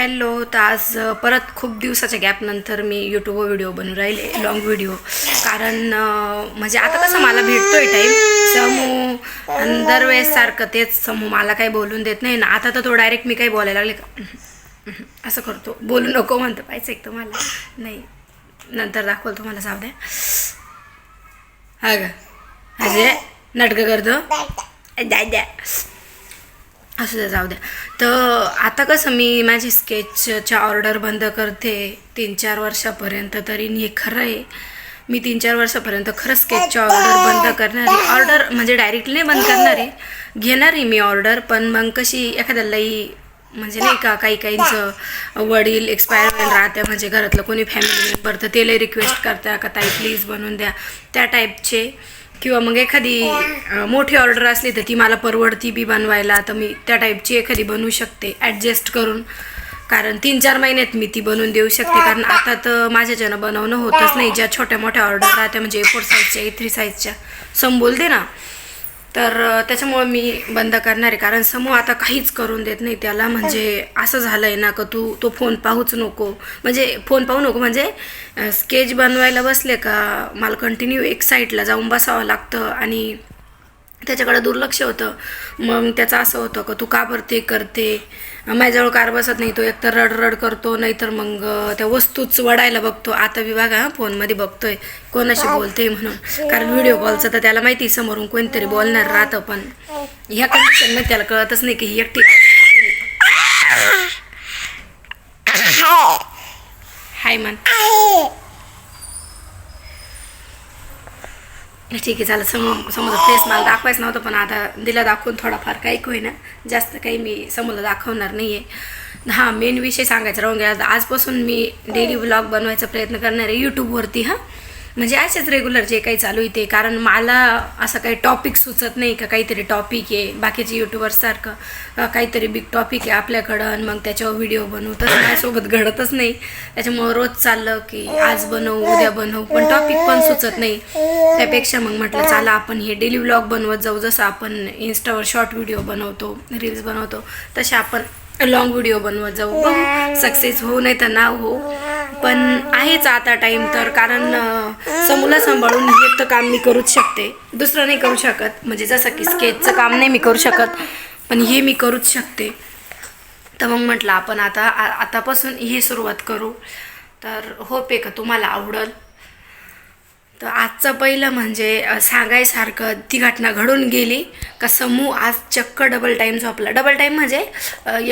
Hello तर आज परत खूप दिवसाच्या गॅपनंतर मी यूट्यूबवर व्हिडिओ बनवून राहिले लॉंग व्हिडिओ कारण म्हणजे आता कसं मला भेटतोय टाईम समूह दरवेळेस सारखं तेच समूह मला काही बोलून देत नाही. ना आता तर तो डायरेक्ट मी काही बोलायला लागले का? असं करतो. बोलू नको म्हणतं पाहिजे एक तुम्हाला. नाही नंतर दाखवलं तुम्हाला जाऊ द्या. हा का अजे नाटकं करतो. द्या द्या असू द्या जाऊ द्या तर आता कसं मी माझी स्केचच्या ऑर्डर बंद करते तीन चार वर्षापर्यंत तरी हे खरं आहे. मी तीन चार वर्षापर्यंत खरं स्केचच्या ऑर्डर बंद करणार आहे. ऑर्डर म्हणजे डायरेक्टली नाही बंद करणार आहे. घेणार आहे मी ऑर्डर पण मग कशी एखाद्यालाही म्हणजे नाही का काही काहींचं वडील एक्सपायर व्हायला राहत्या म्हणजे घरातलं कोणी फॅमिली मेंबर तर ते लई रिक्वेस्ट करत्या का ताई प्लीज बनवून द्या. त्या टाईपचे किंवा मग एखादी मोठी ऑर्डर असली तर ती मला परवडती बी बनवायला तर मी त्या टाईपची एखादी बनवू शकते. ॲडजस्ट करून. कारण तीन चार महिन्यात मी ती बनवून देऊ शकते. कारण आता तर माझ्याच्यानं बनवणं होतच नाही. ज्या छोट्या मोठ्या ऑर्डर राहत्या म्हणजे ए फोर साईजच्या ए थ्री साईजच्या संबोल दे ना. तर त्याच्यामुळं त्याच्यामुळे मी बंद करणार आहे. कारण समूह आता काहीच करून देत नाही त्याला. म्हणजे असं झालं आहे ना का तू तो फोन पाहूच नको. म्हणजे फोन पाहू नको. म्हणजे स्केच बनवायला बसले का मला कंटिन्यू एक साईडला जाऊन बसावं लागतं आणि त्याच्याकडे दुर्लक्ष होतं. मग त्याचं असं होतं का तू का भरते करते? माझ्याजवळ कार बसत नाही तो एकतर रड रड करतो नाहीतर मग त्या वस्तूच वडायला बघतो. आता विभाग हा फोनमध्ये बघतोय. कोणाशी बोलते म्हणून. कारण व्हिडिओ कॉलचं तर त्याला माहिती आहे समोरून कोणतरी बोलणार राहतं पण. ह्या कंडिशनमध्ये त्याला कळतच नाही की ही एकटी हाय मन ठीक आहे झालं. समोर समोर फेस मला दाखवायच नव्हतं पण आता दिला दाखवून थोडाफार काही होईना. जास्त काही मी समोर दाखवणार नाही आहे हां मेन विषय सांगायचा राहून गेला. आजपासून मी डेली ब्लॉग बनवायचा प्रयत्न करणार आहे यूट्यूबवरती हां. म्हणजे असेच रेग्युलर जे काही चालू येते कारण मला असं काही टॉपिक सुचत नाही का काहीतरी टॉपिक आहे. बाकीचे यूट्यूबर्ससारखं काहीतरी बिग टॉपिक आहे आपल्याकडं आणि मग त्याच्यावर व्हिडिओ बनवू. तसं माझ्यासोबत घडतच नाही. त्याच्यामुळं रोज चाललं की आज बनवू उद्या बनवू पण टॉपिक पण सुचत नाही. त्यापेक्षा मग म्हटलं चला आपण हे डेली व्लॉग बनवत जाऊ. जसं आपण इन्स्टावर शॉर्ट व्हिडिओ बनवतो रील्स बनवतो तसे आपण लॉंग व्हिडिओ बनवत जाऊ. बघू. सक्सेस होऊ नाही तर ना हो पण आहेच आता टाईम तर कारण समूला सांभाळून हे तर काम मी करूच शकते. दुसरं नाही करू शकत. म्हणजे जसं की स्केचचं काम नाही मी करू शकत पण हे मी करूच शकते. तर मग म्हटलं आपण आता आ- आतापासून ही सुरुवात करू. तर होप आहे का तुम्हाला आवडल? तर आजचं पहिलं म्हणजे सांगायसारखं ती घटना घडून गेली. का समूह आज चक्क डबल टाईम झोपला. डबल टाईम म्हणजे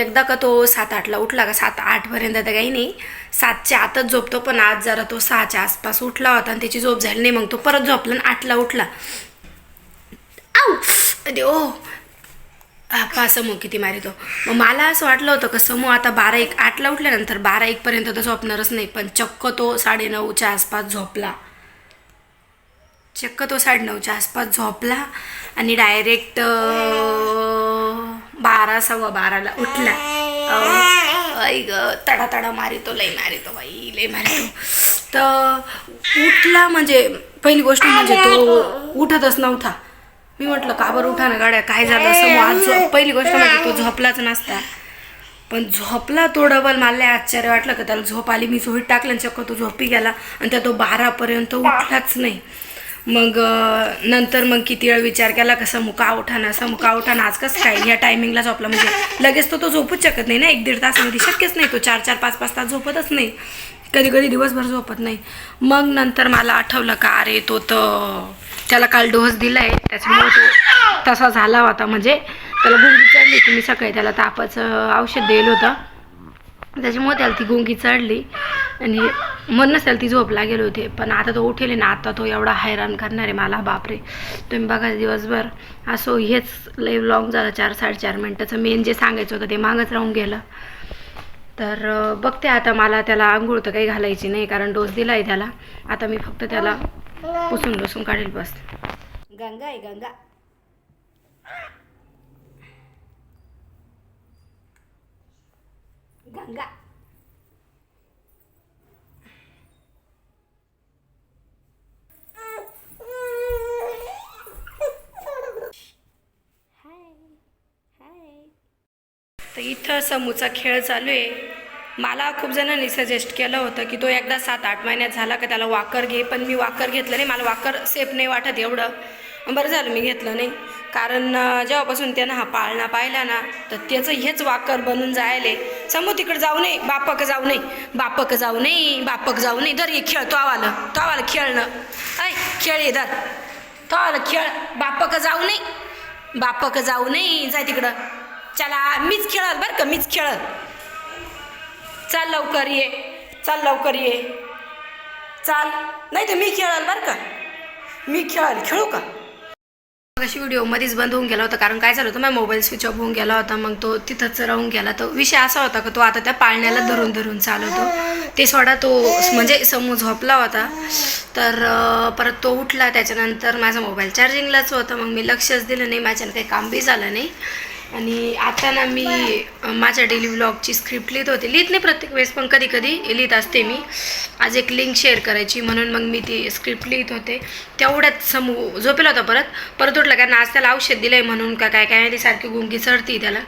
एकदा का तो सात आठला उठला का सात आठपर्यंत तर काही नाही. सातच्या आतच झोपतो पण आज जरा तो सहाच्या आसपास उठला होता आणि त्याची झोप झाली नाही. मग तो परत झोपला आणि आठला उठला. आऊ! अरे ओ! हा समूह किती मारितो मग मला असं वाटलं होतं का समूह आता बारा एक आठला उठल्यानंतर बारा एकपर्यंत तर झोपणारच नाही. पण चक्क तो साडेनऊच्या आसपास झोपला. चक्क तो साडेनऊच्या आसपास झोपला आणि डायरेक्ट बारा सव्वा बाराला उठला. आई ग तडा तडा मारितो लय मारितो बाई लय मारितो. तर उठला म्हणजे पहिली गोष्ट म्हणजे तो उठतच नव्हता. मी म्हटलं का बरं उठा ना गाड्या काय झालं? समोर आज झोप पहिली गोष्ट म्हणजे तो झोपलाच नसता. पण झोपला तो डबल मला आश्चर्य वाटलं का त्याला झोप आली मी झोपीत टाकलं आणि चक्क तो झोपी गेला आणि त्या तो बारापर्यंत उठलाच नाही. मग नंतर मग किती वेळ विचार केला कसं मुका उठाना असं मुका उठाना आज कसं काय? या टायमिंगला झोपला. म्हणजे लगेच तो तो झोपूच शकत नाही ना. एक दीड तासामध्ये शक्यच नाही तो. चार चार पाच पाच तास झोपतच नाही. कधी कधी दिवसभर झोपत नाही. मग नंतर मला आठवलं का अरे तो तर त्याला काल डोस दिलाय. त्याच्यामुळे तो तसा झाला होता. म्हणजे त्याला गुंगी चढली होती मी सकाळी. त्याला तापाचं औषध दिलं होतं. त्याच्यामुळे त्याला ती गुंगी चढली. आणि मन नसेल ती झोप लागेल होते. पण आता तो उठेल ना आता तो एवढा हैराण करणार आहे मला बापरे तुम्ही बघा दिवसभर असो हेच लई लॉंग झालं चार साडेचार मिनटाचं. मेन जे सांगायचं होतं ते मागच राहून गेलं. तर बघते आता मला त्याला आंघोळ तर काही घालायची नाही कारण डोस दिला आहे त्याला. आता मी फक्त त्याला पुसून बसून काढेल बस. गंगा आहे गंगा. गंगा तर इथं समूचा खेळ चालू आहे. मला खूप जणांनी सजेस्ट केलं होतं की तो एकदा सात आठ महिन्यात झाला का त्याला वाकर घे पण मी वाकर घेतलं नाही. मला वाकर सेफ नाही वाटत एवढं. बरं झालं मी घेतलं नाही. कारण जेव्हापासून त्यानं हा पाळणा पाहिला ना तर त्याचं हेच वाकर बनून जायले. समोर तिकडे जाऊ नये बापक जाऊ नये. बापक जाऊ नये बापक जाऊ नये. धर हे खेळ तो आवालं. तो आवाला खेळणं ऐ खेळ ये धर तो आलं खेळ. बापक जाऊ नये. बापक जाऊ नये. जाय तिकडं. चला मीच खेळल बरं का मीच खेळल. चाल लवकर ये. चाल लवकर ये. चाल. नाही तर मी खेळल बरं का. मी खेळल खेळू का? कशी व्हिडिओ मध्येच बंद होऊन गेला होता कारण काय झालं होतं माझा मोबाईल स्विच ऑफ होऊन गेला होता मग तो तिथंच राहून गेला. तो विषय असा होता का तो आता त्या पाळण्याला धरून धरून चालवतो. ते सोडा तो म्हणजे समूह झोपला होता. तर परत तो उठला त्याच्यानंतर माझा मोबाईल चार्जिंगलाच होता. मग मी लक्षच दिलं नाही माझ्यानं काही काम बी झालं नाही. आणि आता ना मी माझ्या डेली व्लॉगची स्क्रिप्ट लिहित होते. लिहित नाही प्रत्येक वेळेस पण कधी कधी लिहित असते मी. आज एक लिंक शेअर करायची म्हणून मग मी ती स्क्रिप्ट लिहित होते. तेवढ्यात समू झोपेला होता परत. परत उठला कारण आज त्याला औषध दिलं आहे म्हणून का काय काय ती सारखी गुंगी चढती त्याला.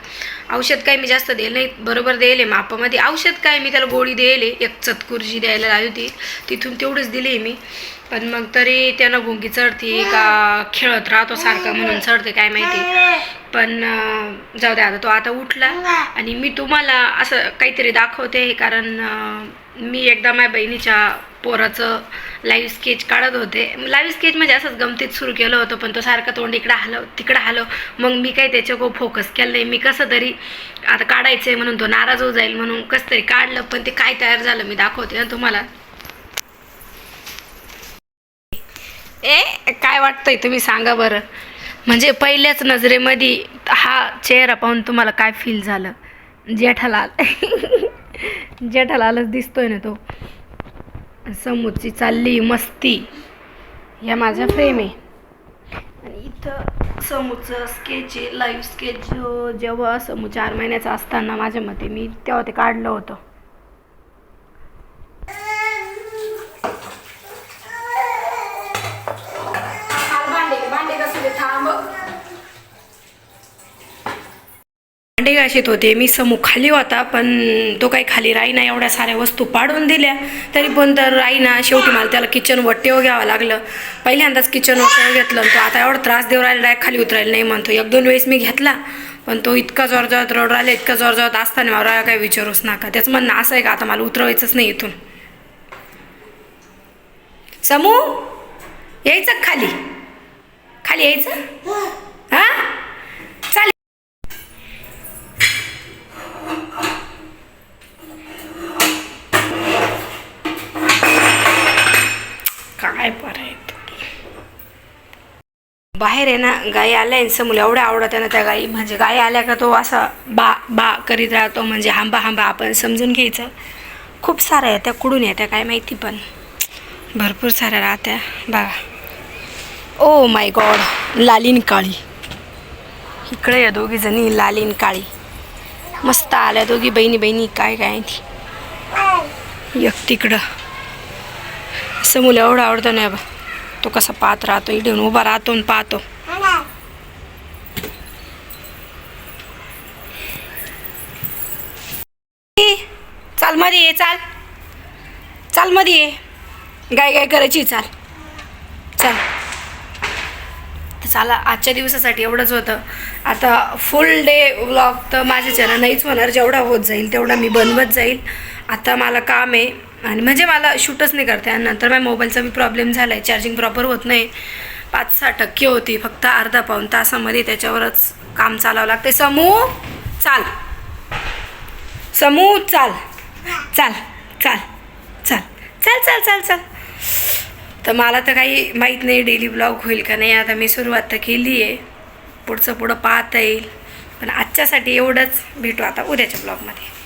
औषध काय मी जास्त देईल नाही बरोबर देईल मापामध्ये. औषध काय मी त्याला गोळी देईल एक चतकुर्जी द्यायला लावली होती. तिथून तेवढीच दिली मी. पण मग तरी त्यानं गुंगी चढती का खेळत राहतो सारखं म्हणून चढते काय माहिती. पण जाऊ द्या आता तो आता उठला आणि मी तुम्हाला असं काहीतरी दाखवते कारण अं, मी एकदा माझ्या बहिणीच्या पोराचं लाईव्ह स्केच काढत होते. लाईव्ह स्केच म्हणजे असंच गमतीत सुरू केलं होतं पण तो सारखा तोंड इकडं हलव तिकडं हलव. मग मी काही त्याच्यावर फोकस केलं नाही. मी कसं तरी आता काढायचं आहे म्हणून तो नाराज होऊ जाईल म्हणून कसं तरी काढलं पण ते काय तयार झालं मी दाखवते ना तुम्हाला. ए काय वाटतंय तुम्ही सांगा बरं. म्हणजे पहिल्याच नजरेमध्ये हा चेहरा पाहून तुम्हाला काय फील झालं? जेठालाल. जेठालालच दिसतोय ना तो. समोरची चालली मस्ती. या माझ्या फ्रेम आहे आणि इथं समूचं स्केच आहे लाईव्ह स्केच जेव्हा समोर चार महिन्याचा असताना माझ्या मते मी तेव्हा ते काढलं होतं. भांडे घाशीत होते. मी समूह खाली होता पण तो काही खाली राहीना एवढ्या साऱ्या वस्तू पाडून दिल्या. तरी पण तर राहीना शेवटी मला त्याला किचन वट्टेव घ्यावं लागलं. पहिल्यांदाच किचन वट्टेव घेतलं तो आता एवढा त्रास देऊ राहिला डायरेक्ट खाली उतरायला नाही म्हणतो. एक दोन वेळेस मी घेतला पण तो इतका जोर जोरात रड राहिला इतका जोर जोरात असताना मला काही विचारूच नका. त्याचं म्हणणं असं आहे का आता मला उतरवायचंच नाही इथून. समू यायचं खाली? खाली यायचं? हा? काय परत बाहेर आहे ना गाई आल्या आहे समोर एवढ्या आवडत आहे ना त्या गाई. म्हणजे गाई आल्या का तो असा बा बा करीत राहतो म्हणजे हांबा हांबा. आपण समजून घ्यायचं. खूप साऱ्या येत्या कुडून येत्या काय माहिती पण. भरपूर साऱ्या राहत्या. बघा. ओ माय गॉड लालीन काळी. इकडे या दोघी जणी लालीन काळी. मस्त आल्या दोघी बहिणी बहिणी काय काय ती. एक तिकडं. समूल एवढं आवडतं नाही बा तो कसा पाहत राहतो इडून उभा राहतो आणि पाहतो. चाल मध्ये ये चाल. चाल मध्ये ये. गाय गाय करायची चाल. चाल. तर चला आजच्या दिवसासाठी एवढंच होतं. आता फुल डे व्लॉग तर माझ्याच्यानं नाहीच होणार. जेवढा होत जाईल तेवढा मी बनवत जाईल. आता मला काम आहे. आणि म्हणजे मला शूटच नाही करते आणि नंतर माझ्या मोबाईलचा बी प्रॉब्लेम झाला आहे चार्जिंग प्रॉपर होत नाही. पाच सहा टक्के होती. फक्त अर्धा पाऊन तासामध्ये त्याच्यावरच काम चालावं लागते समूह चाल. समूह चाल. चाल चाल चाल. चाल चाल चाल चाल. तर मला तर काही माहीत नाही डेली ब्लॉग होईल का नाही. आता मी सुरुवात तर केली आहे. पुढचं पुढं पाहता येईल. पण आजच्यासाठी एवढंच. भेटू आता उद्याच्या ब्लॉगमध्ये